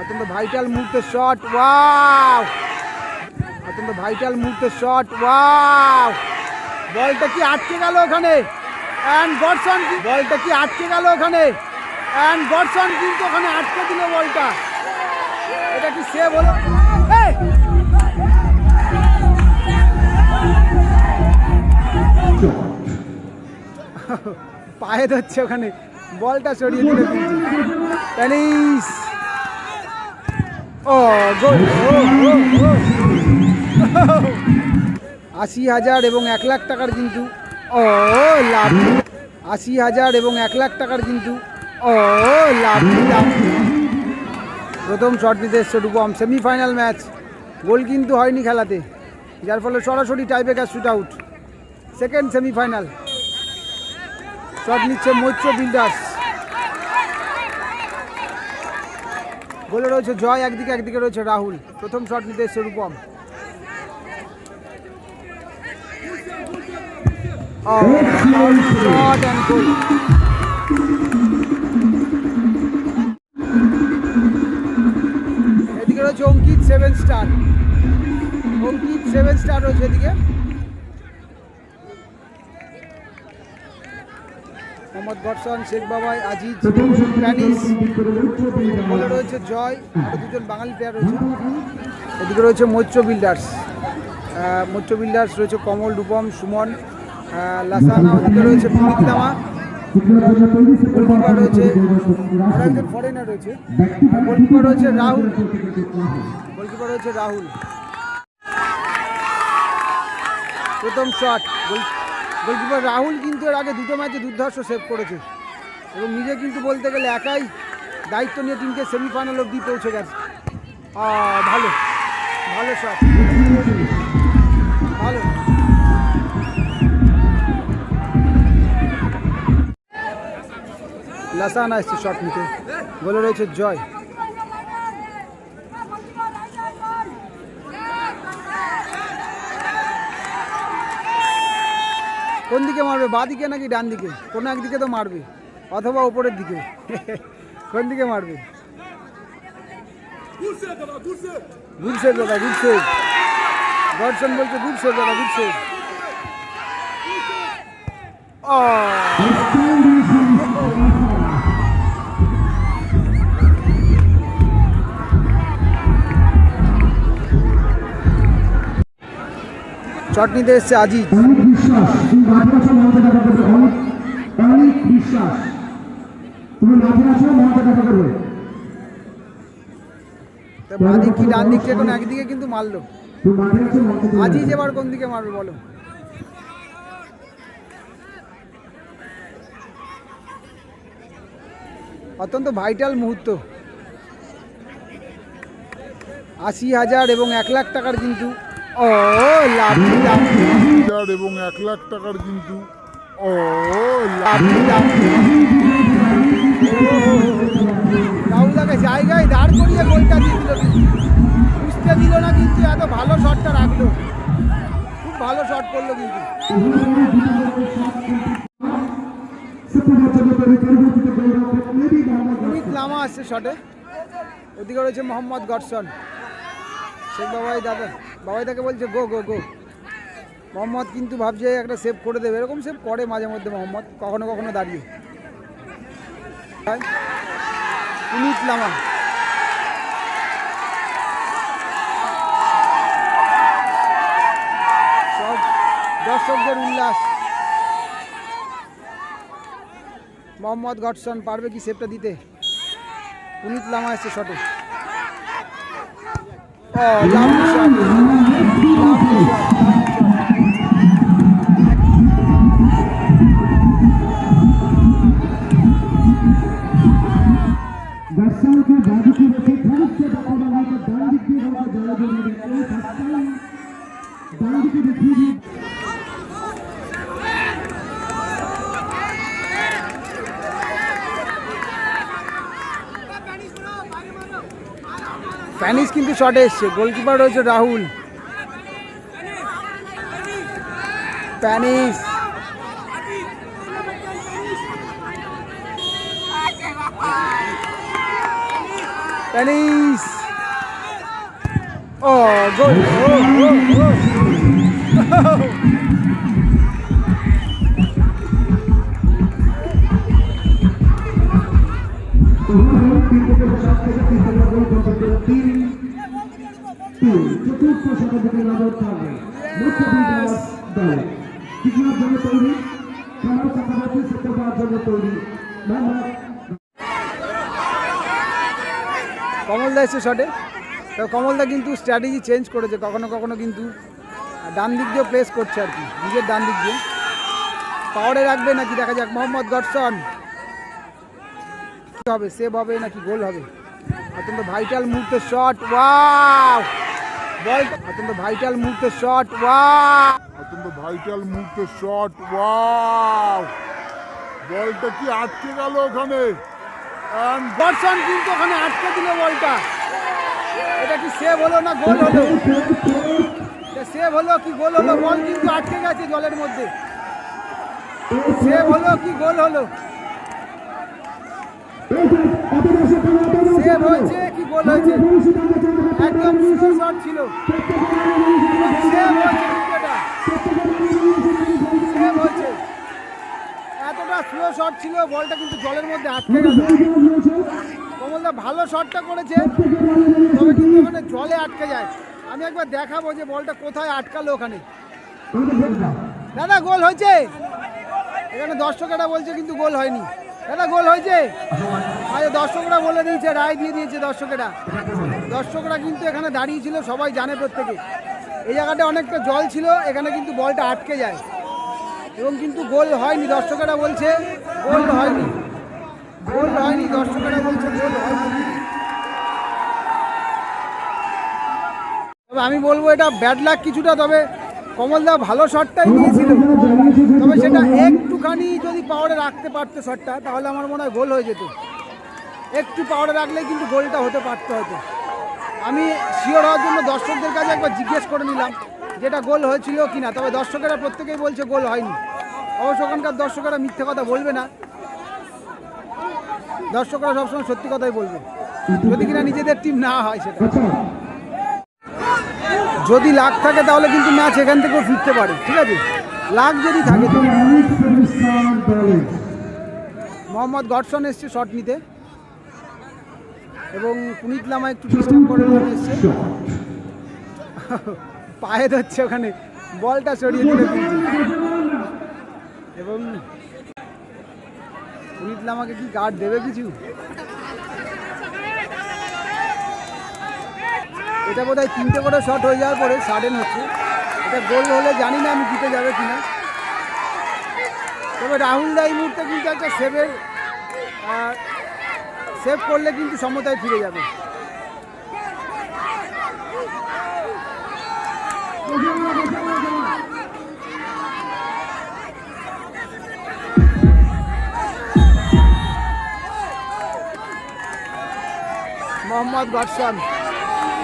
অত্যন্ত ভাইটাল মুহূর্তের shot wow অত্যন্ত ভাইটাল মুহূর্তের শট ওয়াও বলটা কি আটকে গেল ওখানে অ্যান্ড গডসন বলটা কি আটকে গেল ওখানে অ্যান্ড গডসন কিন্তু ওখানে আটকে দিল বলটা। এটা কি সেভ হলো! পায়ে ধরছে ওখানে। বলটা সরিয়ে দিল কিন্তু। ও গোল ও ও ও আশি হাজার এবং এক লাখ টাকার কিন্তু ও লাভ আশি হাজার এবং এক লাখ টাকার কিন্তু ও লাভ প্রথম শট নিতে এসছে রূপম সেমিফাইনাল ম্যাচ গোল কিন্তু হয়নি খেলাতে যার ফলে সরাসরি tiebreaker shoot out second semifinal shot নিচ্ছে মৈত্র বিল্ডার্স গোলে রয়েছে, জয় একদিকে একদিকে রয়েছে রাহুল। প্রথম শট নিতে এসছে রূপম। Oh. এদিকে রয়েছে Ankit seven star Ankit seven star রয়েছে এদিকে মোহাম্মদ গডসন শেখ বাবাই আজিজ প্যানিস বলে রয়েছে জয় আরও দুজন বাঙালি প্লেয়ার রয়েছে। এদিকে রয়েছে মৈত্র বিল্ডার্স। মৈত্র বিল্ডার্স রয়েছে কমল রূপম সুমন লাসানা ওদিকে রয়েছে পুনিত নামা গোলকিপার রয়েছে। একজন ফরেনার রয়েছে গোলকিপার রয়েছে রাহুল। গোলকিপার রয়েছে রাহুল। প্রথম শট গোলকিপার রাহুল কিন্তু এর আগে দুটো ম্যাচে দুর্ধর্ষ সেভ করেছে। এবং নিজে কিন্তু বলতে গেলে একাই দায়িত্ব নিয়ে টিমকে সেমিফাইনাল অবধি পৌঁছে গেছে। ভালো। ভালো শট ভালো। লাসানা এসছে শট নিতে। বলে রয়েছে জয়। কোন দিকে মারবে? বাঁ দিকে নাকি ডান দিকে? কোনো একদিকে তো মারবে। অথবা ওপরের দিকে। কোন দিকে মারবে? সেভ দাদা সেভ গডসন বলছে সেভ দাদা গুড সেভ শট নিতে এসছে আজিজ। বিশ্বাস। তুমি মাঠে করবে। অনেক অনেক বিশ্বাস। তুমি মাঠে করবে। কি ডান দিক কোনো একদিকে কিন্তু মারলো? আজিজ এবার কোন দিকে মারবে বলো? অত্যন্ত ভাইটাল মুহূর্ত। আশি হাজার এবং এক লাখ টাকার কিন্তু ও লাভ লাভ। হাজার এবং এক লাখ টাকার কিন্তু ও লাভ। লাভ রাহুলাকে জায়গায় দাঁড় করিয়ে গোলটা দিয়ে দিল বুঝতে দিল না কিন্তু এত ভালো শটটা রাখল। খুব ভালো শট করল কিন্তু। অমিত লামা আসছে শটে। ওদিকে রয়েছে মোহাম্মদ গডসন শেখ বাবাই দাদা, বাবাই তাকে বলছে, গো গো গো। মোহাম্মদ কিন্তু ভাবছে একটা সেভ করে দেবে। এরকম সেভ করে মাঝে মধ্যে মোহাম্মদ, কখনো কখনো দাঁড়িয়ে। অমিত লামা। সব দর্শকদের উল্লাস। মোহাম্মদ গডসন পারবে কি সেভটা দিতে? পুনিত লামা এসছে শটে oh lovely shot lovely shot দর্শককে বাদিকে রেখে খানিকটা বাবা বাবাকে ডান দিক দিয়ে বাবা জয় জন্য দেখে ডান দিকে দেখিয়ে দিয়ে প্যানিস কিন্তু শটে এসছে। গোলকিপার রয়েছে রাহুল। প্যানিস টেনিস ও গোল কমলদা এসছে শটে তো কমলদা কিন্তু স্ট্র্যাটেজি চেঞ্জ করেছে, কখনো কখনো কিন্তু ডান দিক দিয়ে প্লেস করছে আর কি, নিজের ডান দিক দিয়ে। পাওয়ারে রাখবে নাকি, দেখা যাক। মোহাম্মদ গডসন হবে সেভ হবে নাকি গোল হবে। অত্যন্ত ভাইটাল মুহূর্তের শট ওয়াও বল। অত্যন্ত ভাইটাল মুহূর্তের শট ওয়াও অত্যন্ত ভাইটাল মুহূর্তে শট ওয়াও বলটা কি আটকে গেল ওখানে? গডসন কিন্তু ওখানে আটকে দিল বলটা। এটা কি সেভ হলো না গোল হলো? সেভ হলো কি গোল হলো? বল কিন্তু আটকে গেছে জলের মধ্যে। সেভ হলো কি গোল হলো? গোল হয়েছে একদম সুন্দর শট ছিল। হয়েছে সেভ হয়েছে এতটা স্লো শট ছিল বলটা কিন্তু জলের মধ্যে আটকে গেল। কমলদা ভালো শটটা করেছে তবে কিন্তু ওখানে জলে আটকে যায়। আমি একবার দেখাবো যে বলটা কোথায় আটকালো ওখানে। দাদা গোল হয়েছে? এখানে দর্শকেরা বলছে কিন্তু গোল হয়নি। দাদা, গোল হয়েছে। আরে দর্শকরা বলে দিয়েছে, রায় দিয়ে দিয়েছে দর্শকেরা। দর্শকরা কিন্তু এখানে দাঁড়িয়ে ছিল, সবাই জানে প্রত্যেকে। এই জায়গাটা অনেকটা জল ছিল, এখানে কিন্তু বলটা আটকে যায়। এবং কিন্তু গোল হয়নি, দর্শকেরা বলছে, গোল হয়নি। গোল হয়নি, দর্শকেরা বলছে গোল হয়নি। তবে আমি বলব এটা ব্যাড লাক কিছুটা, তবে কমলদা ভালো শটটাই নিয়েছিল তবে সেটা একটুখানি যদি পাওয়ারে রাখতে পারতো শটটা, তাহলে আমার মনে হয় গোল হয়ে যেত। একটু পাওয়ারে রাখলেই কিন্তু গোলটা হতে পারতো হয়তো। আমি শিওর হওয়ার জন্য দর্শকদের কাছে একবার জিজ্ঞেস করে নিলাম যেটা গোল হয়েছিল কি না তবে দর্শকেরা প্রত্যেকেই বলছে গোল হয়নি। অবশ্য ওখানকার দর্শকেরা মিথ্যে কথা বলবে না। দর্শকরা সবসময় সত্যি কথাই বলবে। যদি কিনা নিজেদের টিম না হয় সেটা। আচ্ছা। যদি লাখ থাকে তাহলে কিন্তু ম্যাচ এখান থেকেও ফিরতে পারে, ঠিক আছে? লাখ যদি থাকে মোহাম্মদ গডসন এসছে শট নিতে। এবং পুনিত লামা একটু ডিস্টার্ব জন্য এসছে। পায়ে ধরছে ওখানে। বলটা সরিয়ে দিল এবং পুনিত লামাকে কি গার্ড দেবে কিছু? এটা বোধ হয় তিনটে করে শট হয়ে যাওয়ার পরে সাডেন হচ্ছে। এটা গোল হলে জানি না আমি জিতে যাবে কিনা। তবে রাহুল দা এই মুহূর্তে কিন্তু একটা সেভের সেভ করলে কিন্তু সমতায় ফিরে যাবে। মোহাম্মদ গডসন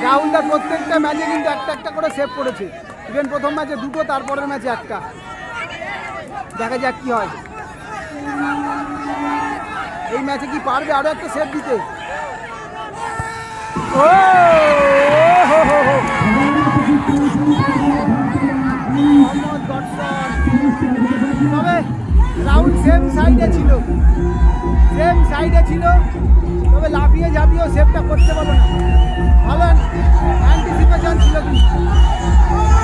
রাহুলদা প্রত্যেকটা ম্যাচে কিন্তু একটা একটা করে সেভ করেছে। ইভেন প্রথম ম্যাচে দুটো, তারপরের ম্যাচে একটা। দেখা যাক কি হয়। এই ম্যাচে কি পারবে আরও একটা সেভ দিতে? ও! হো হো। তবে রাউন্ড সেম সাইডে ছিল। সেম সাইডে ছিল। তবে লাফিয়ে ঝাঁপিয়েও সেভটা করতে পারল না। ভালো অ্যান্টিসিপেশন ছিল কিন্তু।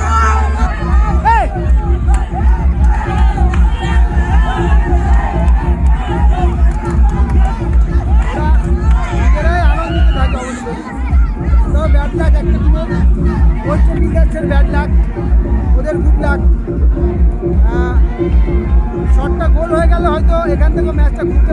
ঘুরতে পারতো